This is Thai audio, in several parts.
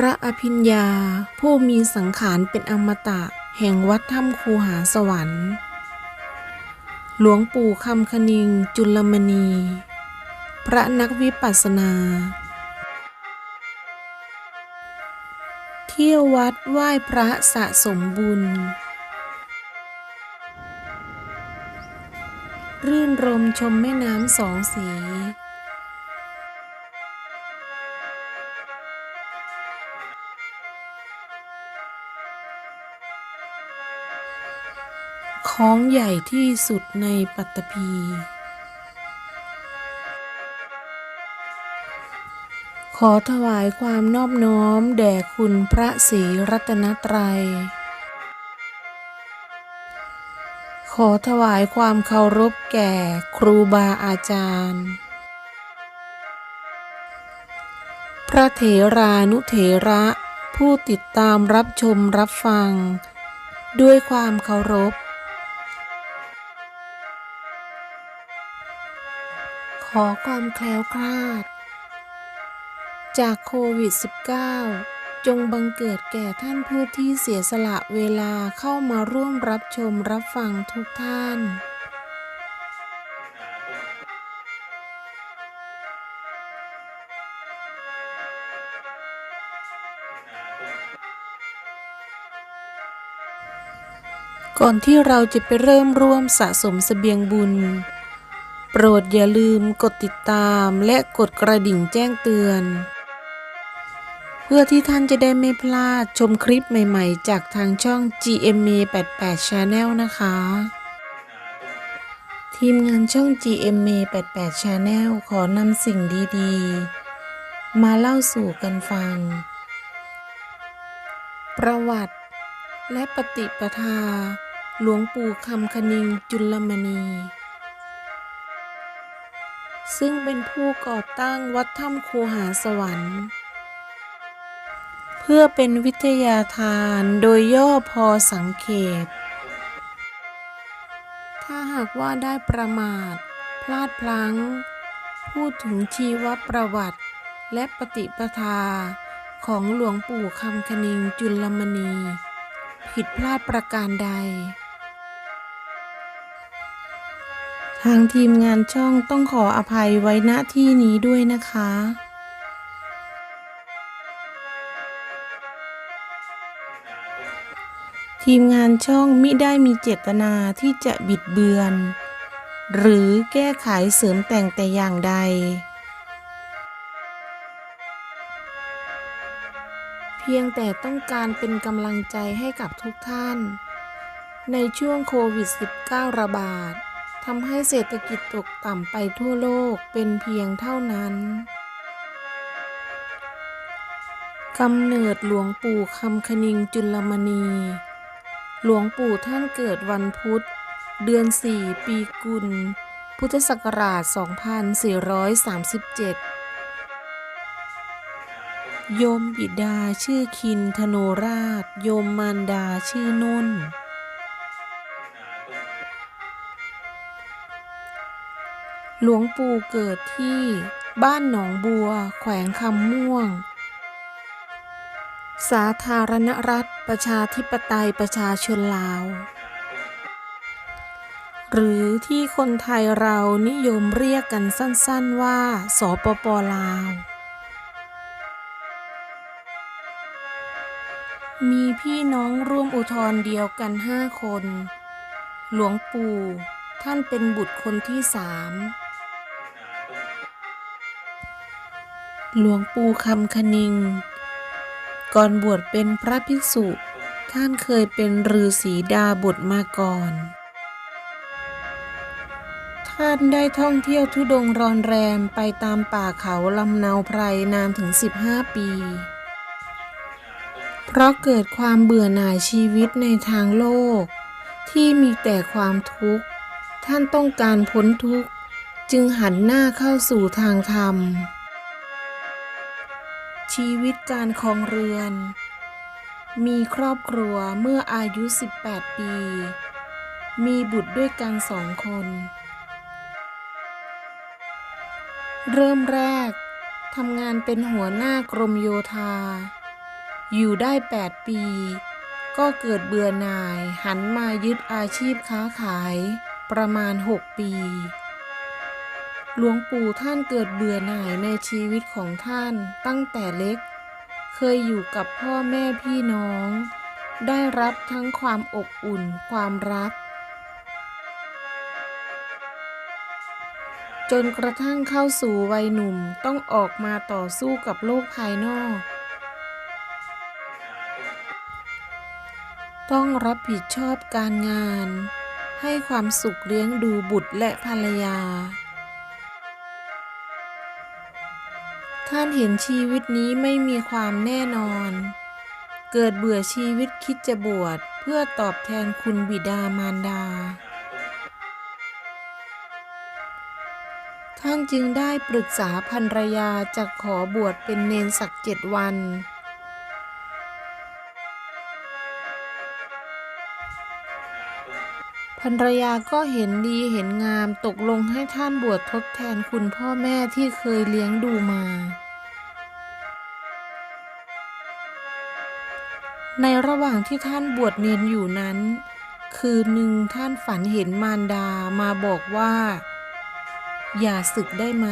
พระอภิญญา ผู้มีสังขารเป็นอมตะ แห่งวัดถ้ำคูหาสวรรค์ หลวงปู่คำคณิงจุลมณี พระนักวิปัสสนา เที่ยววัดไหว้พระสะสมบุญ รื่นรมชมแม่น้ำสองสี ของใหญ่ที่สุดในปัตตภีขอถวายความนอบน้อมแด่คุณพระศรีรัตนตรัย ขอถวายความเคารพแก่ครูบาอาจารย์ พระเถรานุเถระผู้ติดตามรับชมรับฟัง ด้วยความเคารพ อความแคล้วคลาด จากโควิด -19 จงบังเกิดแก่ท่านผู้ที่เสียสละเวลาเข้ามาร่วมรับชมรับฟังทุกท่านก่อนที่เราจะไปเริ่มร่วมสะสมเสบียงบุญ ปรดอย่าลืมกดติดตามและกดกระดิ่งแจ้งเตือน เพื่อที่ท่านจะได้ไม่พลาดชมคลิปใหม่ๆ จากทางช่อง GMA 88 Channel นะคะ ทีมงานช่อง GMA 88 Channel ขอนำสิ่งดีๆ มาเล่าสู่กันฟัง ประวัติ และปฏิปทา หลวงปู่คำคณิงจุลมณี ซึ่งเป็นผู้ก่อตั้งวัดถ้ำคูหาสวรรค์ เพื่อเป็นวิทยาทานโดยย่อพอสังเขปถ้าหากว่าได้ประมาท พลาดพลั้ง พูดถึงชีวประวัติ และปฏิปทาของหลวงปู่คำคณิงจุลมณี ผิดพลาดประการใด ทางทีมงานช่องต้องขออภัยไว้ณที่นี้ด้วยนะคะ ทีมงานช่องมิได้มีเจตนาที่จะบิดเบือน หรือแก้ไขเสริมแต่งแต่อย่างใด เพียงแต่ต้องการเป็นกำลังใจให้กับทุกท่าน ในช่วงโควิด -19 ระบาด ทำให้เศรษฐกิจตกต่ำไปทั่วโลกเป็นเพียงเท่านั้นกำเนิดหลวงปู่คำคณิงจุลมณี หลวงปู่ท่านเกิดวันพุธ เดือน 4 ปีกุล พุทธศักราช 2437 โยมบิดาชื่อคินธโนราช โยมมารดาชื่อนุ่น หลวงปู่เกิดที่บ้านหนองบัว แขวงคำม่วง สาธารณรัฐประชาธิปไตยประชาชนลาว หรือที่คนไทยเรานิยมเรียกกันสั้นๆว่า สปปลาว มีพี่น้องร่วมอุทธร์เดียวกันห้าคน หลวงปู่ท่านเป็นบุตรคนที่สาม หลวงปู่คำคณิง ก่อนบวชเป็นพระภิกษุ ท่านเคยเป็นฤาษีดาบทมาก่อน ท่านได้ท่องเที่ยวทุดงรอนแรมไปตามป่าเขาลำเนาไพรนานถึง 15 ปี เพราะเกิดความเบื่อหน่ายชีวิตในทางโลก ที่มีแต่ความทุกข์ ท่านต้องการพ้นทุกข์ จึงหันหน้าเข้าสู่ทางธรรม ชีวิตการครองเรือน มีครอบครัวเมื่ออายุ 18 ปี มีบุตรด้วยกันสองคน เริ่มแรกทำงานเป็นหัวหน้ากรมโยธา อยู่ได้แปดปี ก็เกิดเบื่อหน่ายหันมายึดอาชีพค้าขายประมาณหกปี หลวงปู่ท่านเกิดเบื่อหน่ายในชีวิตของท่านตั้งแต่เล็ก เคยอยู่กับพ่อแม่พี่น้อง ได้รับทั้งความอบอุ่นความรัก จนกระทั่งเข้าสู่วัยหนุ่มต้องออกมาต่อสู้กับโลกภายนอก ต้องรับผิดชอบการงาน ให้ความสุขเลี้ยงดูบุตรและภรรยา ท่านเห็นชีวิตนี้ไม่มีความแน่นอน เกิดเบื่อชีวิตคิดจะบวชเพื่อตอบแทนคุณบิดามารดา ท่านจึงได้ปรึกษาภรรยาจะขอบวชเป็นเนนสักเจ็ดวัน ภรรยาก็เห็นดีเห็นงามตกลงให้ท่านบวชทดแทนคุณพ่อแม่ที่เคยเลี้ยงดูมา ในระหว่างที่ท่านบวชเนนอยู่นั้น คืนหนึ่งท่านฝันเห็นมารดามาบอกว่า อย่าศึกได้ไหม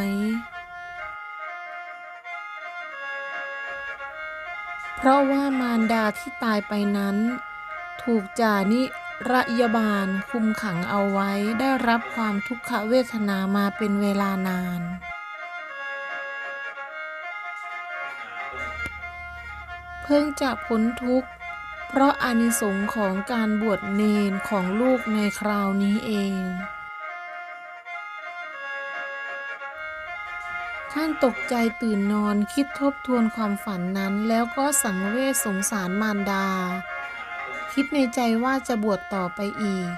เพราะว่ามารดาที่ตายไปนั้น ถูกจานิ ระยาบาลคุมขังเอาไว้ได้รับความทุกขเวทนามาเป็นเวลานาน เพิ่งจะพ้นทุกข์ เพราะอานิสงส์ของการบวชเนนของลูกในคราวนี้เอง ท่านตกใจตื่นนอนคิดทบทวนความฝันนั้นแล้วก็สังเวชสงสารมารดา คิดในใจว่าจะบวชต่อไปอีก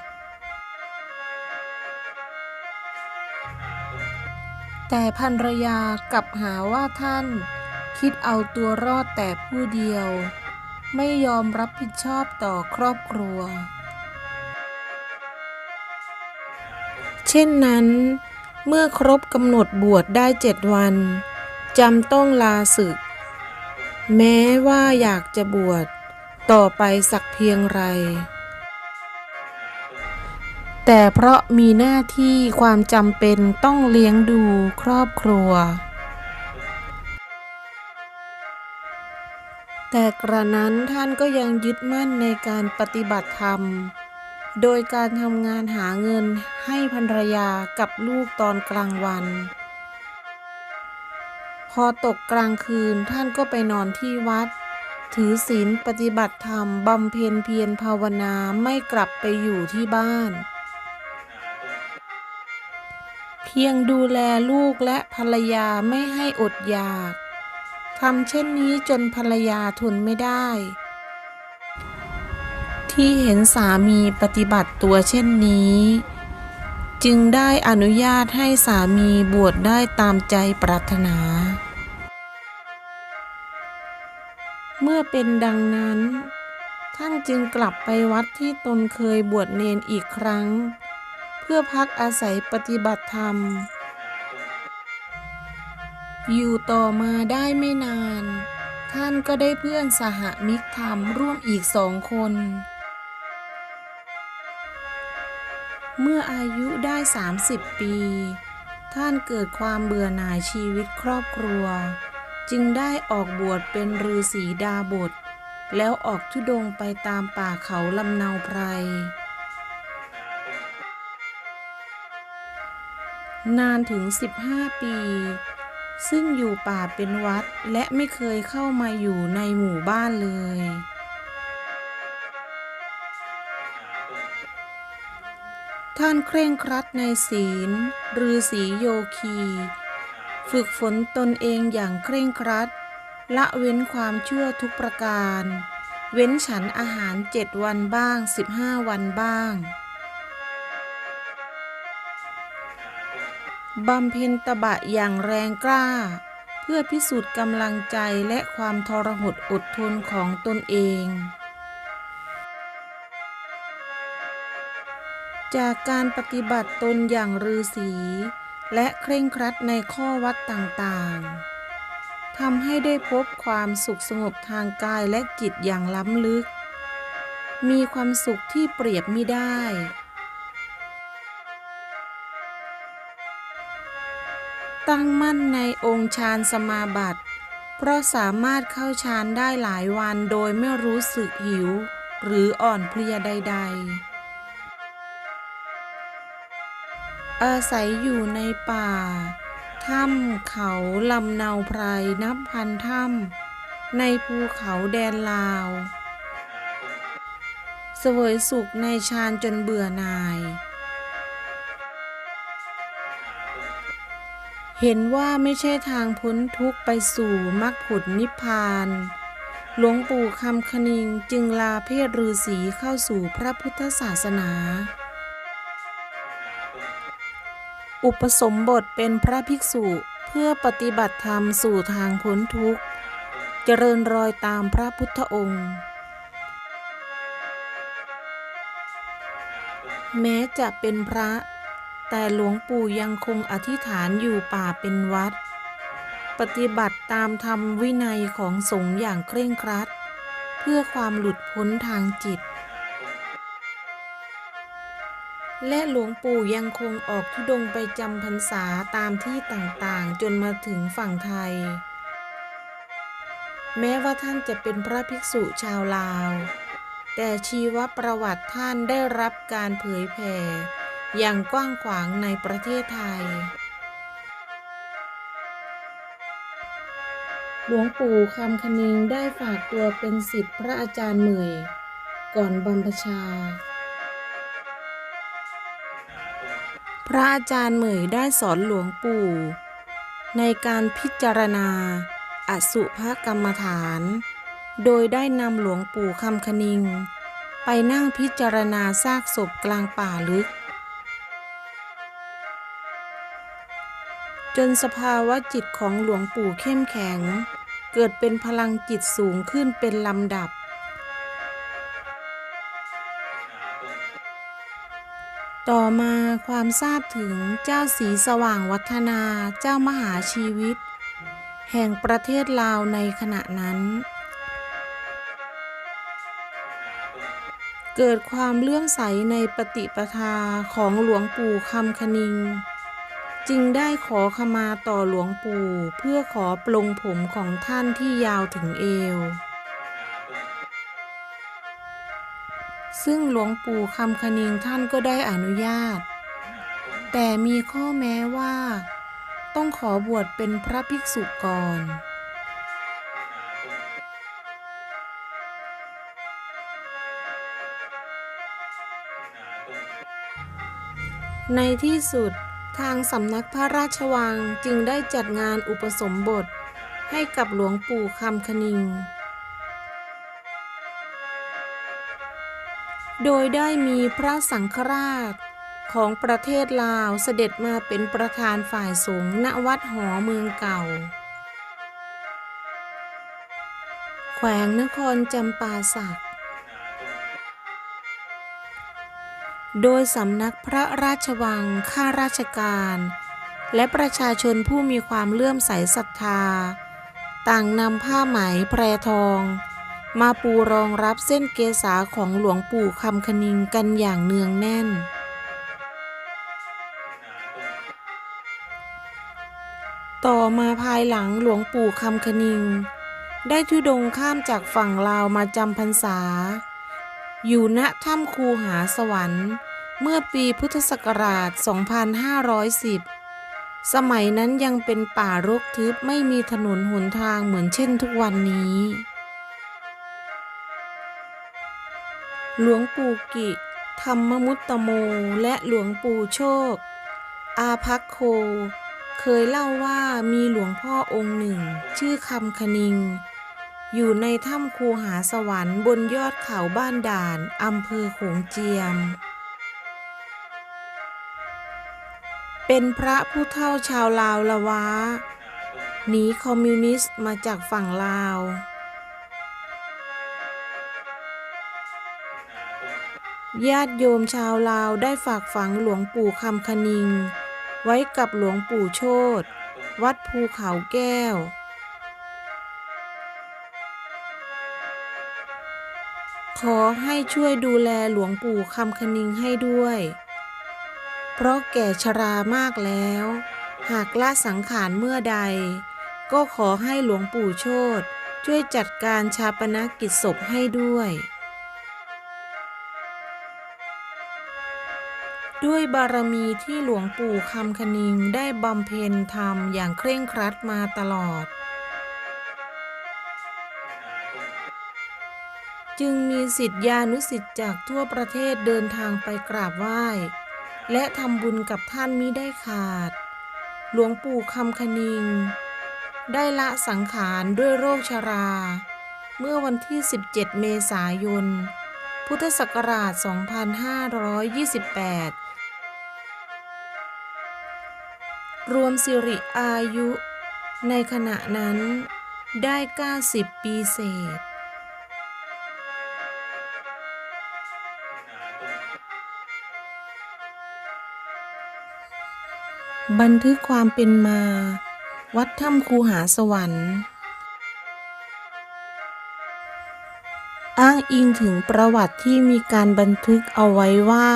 แต่ภรรยากลับหาว่าท่าน คิดเอาตัวรอดแต่ผู้เดียว ไม่ยอมรับผิดชอบต่อครอบครัว เช่นนั้นเมื่อครบกำหนดบวชได้เจ็ดวันจำต้องลาศึก แม้ว่าอยากจะบวช ต่อไปสักเพียงไร แต่เพราะมีหน้าที่ความจำเป็นต้องเลี้ยงดูครอบครัว แต่กระนั้นท่านก็ยังยึดมั่นในการปฏิบัติธรรม โดยการทำงานหาเงินให้ภรรยากับลูกตอนกลางวัน พอตกกลางคืนท่านก็ไปนอนที่วัด ถือศีลปฏิบัติธรรมบำเพ็ญเพียรภาวนาไม่กลับไปอยู่ที่บ้าน เพียงดูแลลูกและภรรยาไม่ให้อดอยากทำเช่นนี้จนภรรยาทนไม่ได้ ที่เห็นสามีปฏิบัติตัวเช่นนี้ จึงได้อนุญาตให้สามีบวชได้ตามใจปรารถนา มื่อเป็นดังนั้น ท่านจึงกลับไปวัดที่ตนเคยบวชเนนอีกครั้ง เพื่อพักอาศัยปฏิบัติธรรม อยู่ต่อมาได้ไม่นาน ท่านก็ได้เพื่อนสหมิกธรรมร่วมอีกสองคน เมื่ออายุได้ 30 ปี ท่านเกิดความเบื่อหน่ายชีวิตครอบครัว จึงได้ออกบวชเป็นฤาษีดาบท แล้วออกทุดงไปตามป่าเขาลำเนาไพร นานถึง 15 ปี ซึ่งอยู่ป่าเป็นวัดและไม่เคยเข้ามาอยู่ในหมู่บ้านเลย ท่านเคร่งครัดในศีลฤาษีโยคี ฝึกฝนตนเองอย่างเคร่งครัด ละเว้นความชั่วทุกประการ เว้นฉันอาหารเจ็ดวันบ้าง 15 วันบ้างบำเพ็ญตบะอย่างแรงกล้า เพื่อพิสูจน์กำลังใจและความทรหดอดทนของตนเอง จากการปฏิบัติตนอย่างฤาษี และเคร่งครัดในข้อวัดต่างๆทำให้ได้พบความสุขสงบทางกายและจิตอย่างล้ำลึก มีความสุขที่เปรียบไมิได้ ตั้งมั่นในองค์ฌานสมาบัติ เพราะสามารถเข้าฌานได้หลายวันโดยไม่รู้สึกหิว หรืออ่อนเพลียใด ๆ อาศัยอยู่ในป่า ถ้ำเขาลำเนาไพรนับพันถ้ำในภูเขาแดนลาว เสวยสุขในฌานจนเบื่อหน่าย เห็นว่าไม่ใช่ทางพ้นทุกข์ไปสู่มรรคผลนิพพาน หลวงปู่คำคณิงจึงลาเพศฤาษีเข้าสู่พระพุทธศาสนา อุปสมบทเป็นพระภิกษุเพื่อปฏิบัติธรรมสู่ทางพ้นทุกข์ เจริญรอยตามพระพุทธองค์ แม้จะเป็นพระ แต่หลวงปู่ยังคงอธิษฐานอยู่ป่าเป็นวัด ปฏิบัติตามธรรมวินัยของสงฆ์อย่างเคร่งครัด เพื่อความหลุดพ้นทางจิต และหลวงปู่ยังคงออกทุดงไปจำพรรษาตามที่ต่างๆ จนมาถึงฝั่งไทย แม้ว่าท่านจะเป็นพระภิกษุชาวลาว แต่ชีวประวัติท่านได้รับการเผยแผ่อย่างกว้างขวางในประเทศไทย หลวงปู่คำคณิงได้ฝากตัวเป็นศิษย์พระอาจารย์เหมยก่อนบรรพชา พระอาจารย์เหมยได้สอนหลวงปู่ ในการพิจารณา อสุภกรรมฐาน โดยได้นำหลวงปู่คำคณิง ไปนั่งพิจารณาซากศพกลางป่าลึก จนสภาวะจิตของหลวงปู่เข้มแข็ง เกิดเป็นพลังจิตสูงขึ้นเป็นลำดับ ต่อมาความทราบถึงเจ้าสีสว่างวัฒนาเจ้ามหาชีวิต แห่งประเทศลาวในขณะนั้น เกิดความเลื่อมใสในปฏิปทาของหลวงปู่คำคณิง จึงได้ขอขมาต่อหลวงปู่เพื่อขอปลงผมของท่านที่ยาวถึงเอว ซึ่งหลวงปู่คำคณิงท่านก็ได้อนุญาต แต่มีข้อแม้ว่า ต้องขอบวชเป็นพระภิกษุก่อนในที่สุดทางสำนักพระราชวังจึงได้จัดงานอุปสมบทให้กับหลวงปู่คำคณิง โดยได้มีพระสังฆราชของประเทศลาวเสด็จมาเป็นประธานฝ่ายสงฆ์ณวัดหอเมืองเก่า แขวงนครจำปาสัก โดยสำนักพระราชวัง ข้าราชการ และประชาชนผู้มีความเลื่อมใสศรัทธา ต่างนำผ้าไหมแพรทอง มาปูรองรับเส้นเกษาของหลวงปู่คำคณิงกันอย่างเนืองแน่น ต่อมาภายหลังหลวงปู่คำคณิง ได้ทุดงข้ามจากฝั่งลาวมาจำพรรษา อยู่ณถ้ำคูหาสวรรค์ เมื่อปีพุทธศักราช 2510 สมัยนั้นยังเป็นป่ารกทึบไม่มีถนนหนทางเหมือนเช่นทุกวันนี้ หลวงปู่กิ ธรรมมุตตโม และหลวงปู่โชค อาภักโค เคยเล่าว่ามีหลวงพ่อองค์หนึ่ง ชื่อคำคณิง อยู่ในถ้ำคูหาสวรรค์บนยอดเขาบ้านด่านอำเภอโขงเจียม เป็นพระผู้เฒ่าชาวลาวละวะหนีคอมมิวนิสต์มาจากฝั่งลาว ญาติโยมชาวลาวได้ฝากฝังหลวงปู่คำคณิง ไว้กับหลวงปู่โชตวัดภูเขาแก้ว ขอให้ช่วยดูแลหลวงปู่คำคณิงให้ด้วย เพราะแก่ชรามากแล้ว หากละสังขารเมื่อใด ก็ขอให้หลวงปู่โชตช่วยจัดการชาปนกิจศพให้ด้วย ด้วยบารมีที่หลวงปู่คำคณิงได้บำเพ็ญธรรมอย่างเคร่งครัดมาตลอด จึงมีสิทธิานุสิทธิ์จากทั่วประเทศเดินทางไปกราบไหว้ และทำบุญกับท่านมิได้ขาด หลวงปู่คำคณิง ได้ละสังขารด้วยโรคชรา เมื่อวันที่ 17 เมษายน พุทธศักราช 2528 รวมสิริอายุในขณะนั้นได้ 90 ปีเศษ บันทึกความเป็นมา วัดถ้ำคูหาสวรรค์างอิงถึงประวัติที่มีการบันทึกเอาไว้ว่า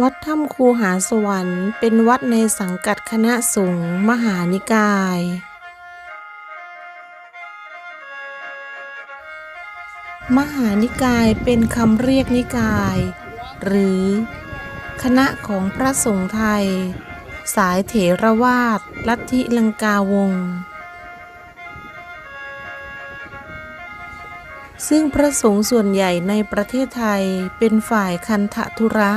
วัดถ้ำคูหาสวรรค์เป็นวัดในสังกัดคณะสงฆ์มหานิกาย มหานิกายเป็นคำเรียกนิกาย หรือคณะของพระสงฆ์ไทย สายเถรวาทลัทธิลังกาวง ซึ่งพระสงฆ์ส่วนใหญ่ในประเทศไทยเป็นฝ่ายคันธทุระ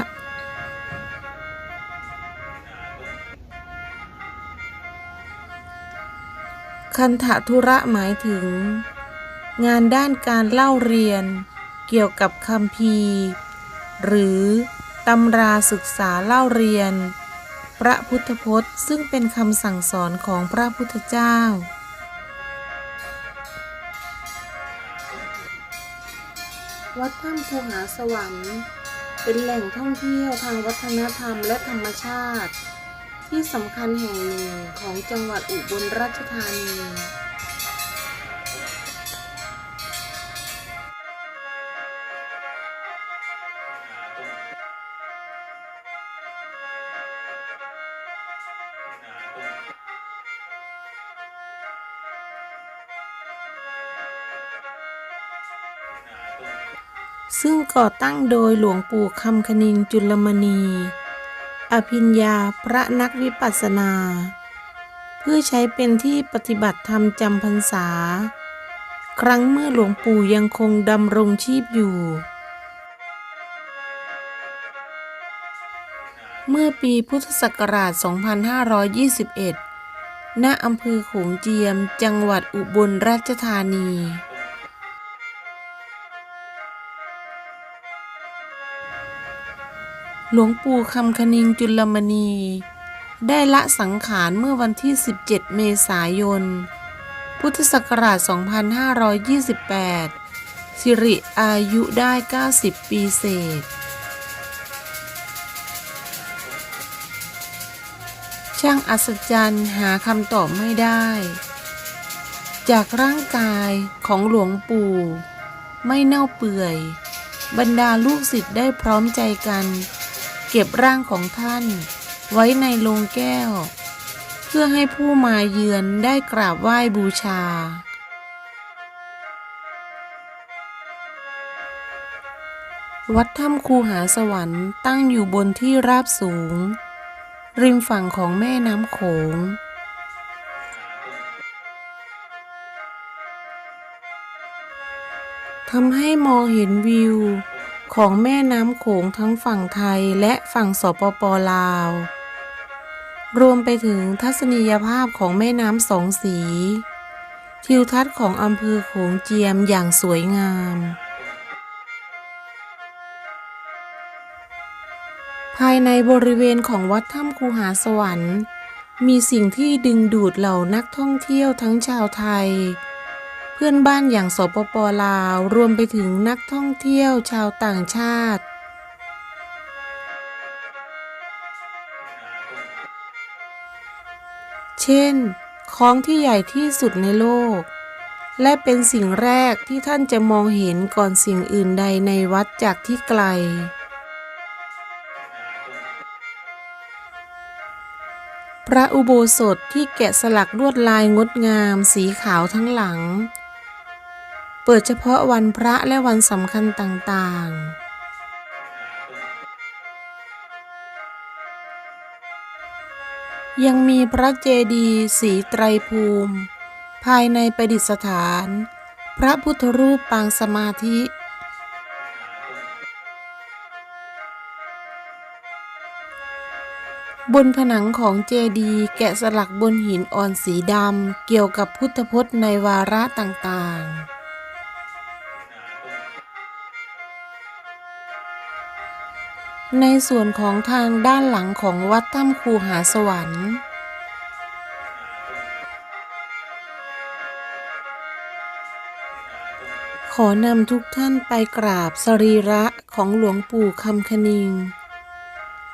คันธทุระหมายถึง งานด้านการเล่าเรียนเกี่ยวกับคำพีหรือตำราศึกษาเล่าเรียน พระพุทธพจน์ซึ่งเป็นคำสั่งสอนของพระพุทธเจ้า วัดถ้ำภูหาสวรรค์ เป็นแหล่งท่องเที่ยวทางวัฒนธรรมและธรรมชาติ ที่สำคัญแห่งหนึ่งของจังหวัดอุบลราชธานี ซึ่งก่อตั้งโดยหลวงปู่คำคณิงจุลมณี อภิญญาพระนักวิปัสสนา เพื่อใช้เป็นที่ปฏิบัติธรรมจำพรรษา ครั้งเมื่อหลวงปู่ยังคงดำรงชีพอยู่ เมื่อปีพุทธศักราช 2521 ณ อำเภอโขงเจียม จังหวัดอุบลราชธานี หลวงปู่คำคณิงจุลมณี ได้ละสังขารเมื่อวันที่ 17 เมษายน พุทธศักราช 2528 สิริอายุได้ 90 ปีเศษ ช่างอัศจรรย์หาคำตอบไม่ได้ จากร่างกายของหลวงปู่ ไม่เน่าเปื่อย บรรดาลูกศิษย์ได้พร้อมใจกัน เก็บร่างของท่านไว้ในโลงแก้ว เพื่อให้ผู้มาเยือนได้กราบไหว้บูชา วัดถ้ำคูหาสวรรค์ตั้งอยู่บนที่ราบสูง ริมฝั่งของแม่น้ำโขงทำให้มองเห็นวิว ของแม่น้ำโขงทั้งฝั่งไทยและฝั่งสปปลาว รวมไปถึงทัศนียภาพของแม่น้ำสองสี ทิวทัศน์ของอำเภอโขงเจียมอย่างสวยงาม ภายในบริเวณของวัดถ้ำคูหาสวรรค์ มีสิ่งที่ดึงดูดเหล่านักท่องเที่ยวทั้งชาวไทย พื่อนบ้านอย่างสปปลาว รวมไปถึงนักท่องเที่ยวชาวต่างชาติ เช่น ของที่ใหญ่ที่สุดในโลก และเป็นสิ่งแรกที่ท่านจะมองเห็นก่อนสิ่งอื่นใดในวัดจากที่ไกลพระอุโบสถที่แกะสลักลวดลายงดงามสีขาวทั้งหลัง เปิดเฉพาะวันพระและวันสำคัญต่างๆ ยังมีพระเจดีย์สีไตรภูมิ ภายในประดิษฐาน พระพุทธรูปปางสมาธิบนผนังของเจดีย์แกะสลักบนหินอ่อนสีดำ เกี่ยวกับพุทธพจน์ในวาระต่างๆ ในส่วนของทางด้านหลังของวัดถ้ำคูหาสวรรค์ ขอนำทุกท่านไปกราบสรีระของหลวงปู่คำคณิง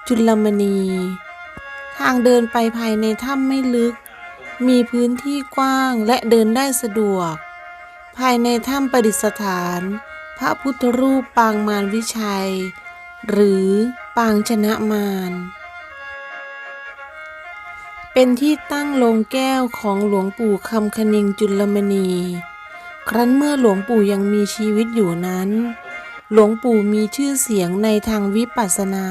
จุลมณี ทางเดินไปภายในถ้ำไม่ลึก มีพื้นที่กว้างและเดินได้สะดวก ภายในถ้ำประดิษฐาน พระพุทธรูปปางมารวิชัย หรือปางชนะมาร เป็นที่ตั้งโลงแก้วของหลวงปู่คำคณิงจุลมณี ครั้นเมื่อหลวงปู่ยังมีชีวิตอยู่นั้น หลวงปู่มีชื่อเสียงในทางวิปัสสนา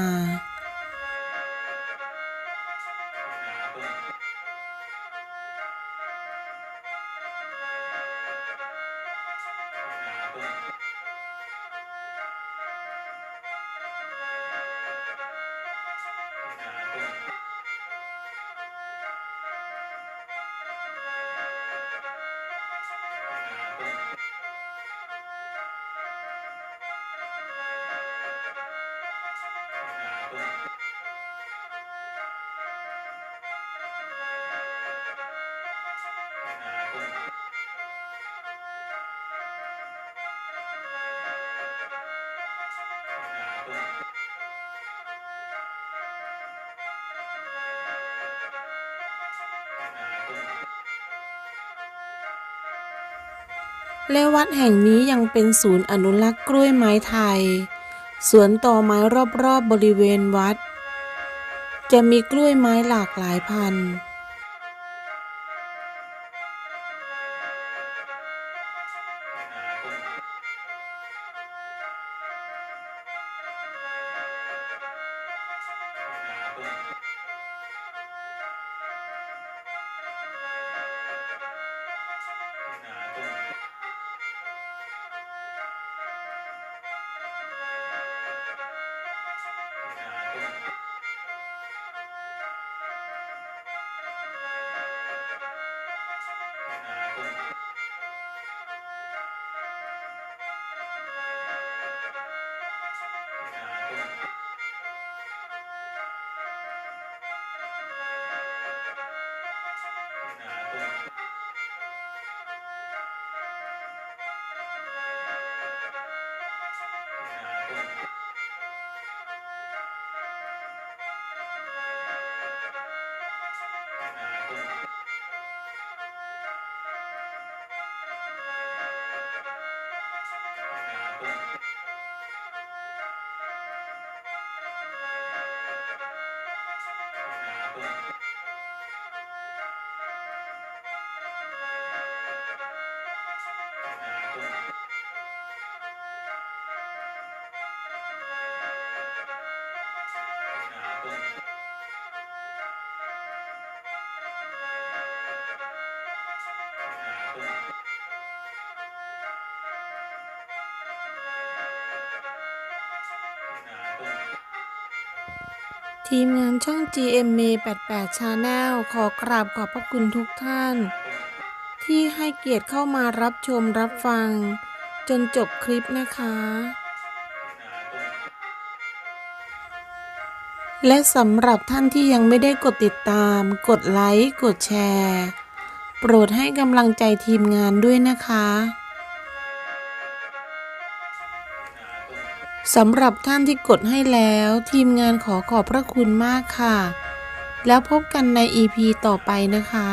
และวัดแห่งนี้ยังเป็นศูนย์อนุรักษ์กล้วยไม้ไทย สวนต่อไม้รอบๆบบริเวณวัด จะมีกล้วยไม้หลากหลายพันธุ์ ทีมงานช่อง GMA 88 Channel ขอกราบขอบพระคุณทุกท่าน ที่ให้เกียรติเข้ามารับชมรับฟัง จนจบคลิปนะคะ และสำหรับท่านที่ยังไม่ได้กดติดตาม กดไลค์ กดแชร์ โปรดให้กำลังใจทีมงานด้วยนะคะ สำหรับท่านที่กดให้แล้ว ทีมงานขอขอบพระคุณมากค่ะ แล้วพบกันใน EP ต่อไปนะคะ